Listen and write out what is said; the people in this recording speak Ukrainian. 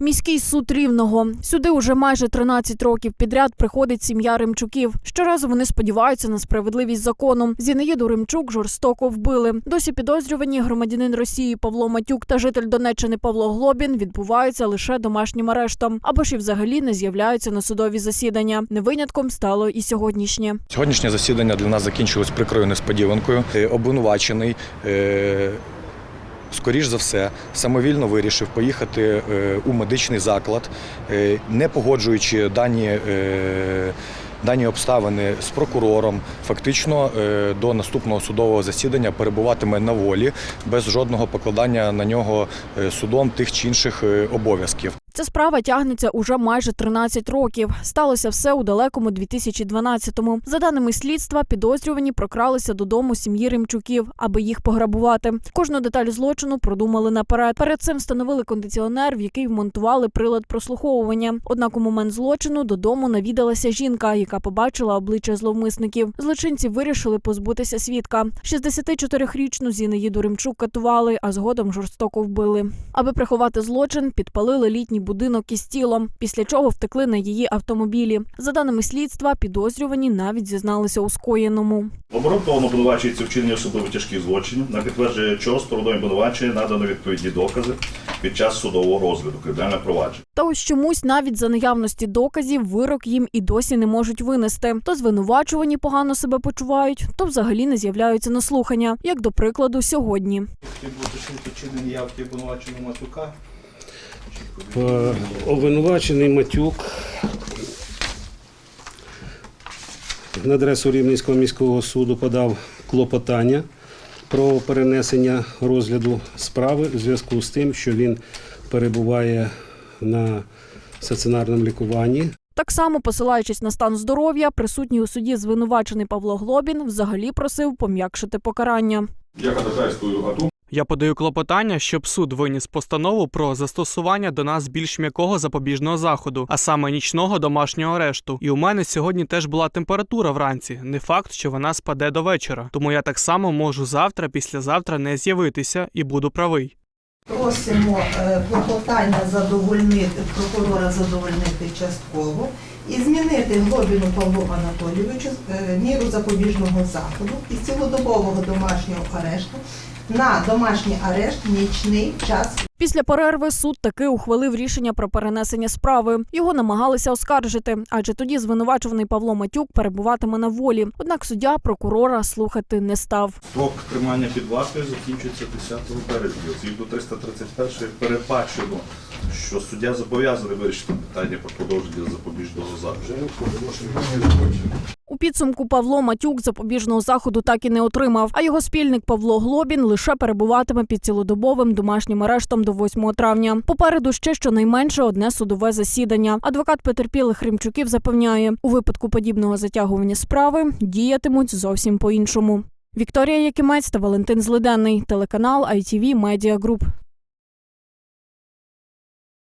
Міський суд рівного сюди уже майже 13 років підряд приходить сім'я Римчуків. Щоразу вони сподіваються на справедливість закону. Зінаїду Римчук жорстоко вбили. Досі підозрювані громадянин Росії Павло Матюк та житель Донеччини Павло Глобін відбуваються лише домашнім арештом або ж і взагалі не з'являються на судові засідання. Не винятком стало і сьогоднішнє. Сьогоднішнє засідання для нас закінчилось прикрою несподіванкою. Е, Обвинувачений. Скоріш за все, самовільно вирішив поїхати е, у медичний заклад, е, не погоджуючи дані, е, дані обставини з прокурором, фактично до наступного судового засідання перебуватиме на волі без жодного покладання на нього судом тих чи інших обов'язків. Ця справа тягнеться уже майже 13 років. Сталося все у далекому 2012-му. За даними слідства, підозрювані прокралися додому сім'ї Римчуків, аби їх пограбувати. Кожну деталь злочину продумали наперед. Перед цим встановили кондиціонер, в який вмонтували прилад прослуховування. Однак у момент злочину додому навідалася жінка, яка побачила обличчя зловмисників. Злочинці вирішили позбутися свідка. 64-річну Зінаїду Римчук катували, а згодом жорстоко вбили. Аби приховати злочин, підпалили літній будинок із тілом, після чого втекли на її автомобілі. За даними слідства, підозрювані навіть зізналися у скоєному. Обґрунтовано обвинувачується вчинення особливо тяжких злочинів, на підтвердження чого стороною обвинувачення надано відповідні докази під час судового розгляду кримінального провадження. Та ось чомусь навіть за наявності доказів вирок їм і досі не можуть винести. То звинувачувані погано себе почувають, то взагалі не з'являються на слухання, як до прикладу сьогодні. Хотів би уточнити явки обвинуваченого Матюка. Е, Обвинувачений Матюк на адресу Рівненського міського суду подав клопотання про перенесення розгляду справи у зв'язку з тим, що він перебуває на стаціонарному лікуванні. Так само, посилаючись на стан здоров'я, присутній у суді звинувачений Павло Глобін взагалі просив пом'якшити покарання. Я ходатайствую о том, Я подаю клопотання, щоб суд виніс постанову про застосування до нас більш м'якого запобіжного заходу, а саме нічного домашнього арешту. І у мене сьогодні теж була температура вранці. Не факт, що вона спаде до вечора. Тому я так само можу завтра, післязавтра не з'явитися і буду правий. Просимо е, клопотання задовольнити, прокурора задовольнити частково і змінити Глобіну Павлу Анатолійовичу е, міру запобіжного заходу із цілодобового домашнього арешту на домашній арешт нічний час Після перерви суд таки ухвалив рішення про перенесення справи. Його намагалися оскаржити, адже тоді звинувачуваний Павло Матюк перебуватиме на волі. Однак суддя прокурора слухати не став. Строк тримання під вартою закінчується 10 березня. Згідно 331 передбачено, що суддя зобов'язаний вирішити питання про продовження запобіжного заходу. У підсумку Павло Матюк запобіжного заходу так і не отримав. А його спільник Павло Глобін лише перебуватиме під цілодобовим домашнім арештом до 8 травня. Попереду ще щонайменше одне судове засідання. Адвокат потерпілих Римчуків запевняє, у випадку подібного затягування справи діятимуть зовсім по іншому. Вікторія Якимець та Валентин Злиденний, телеканал ITV Media Group.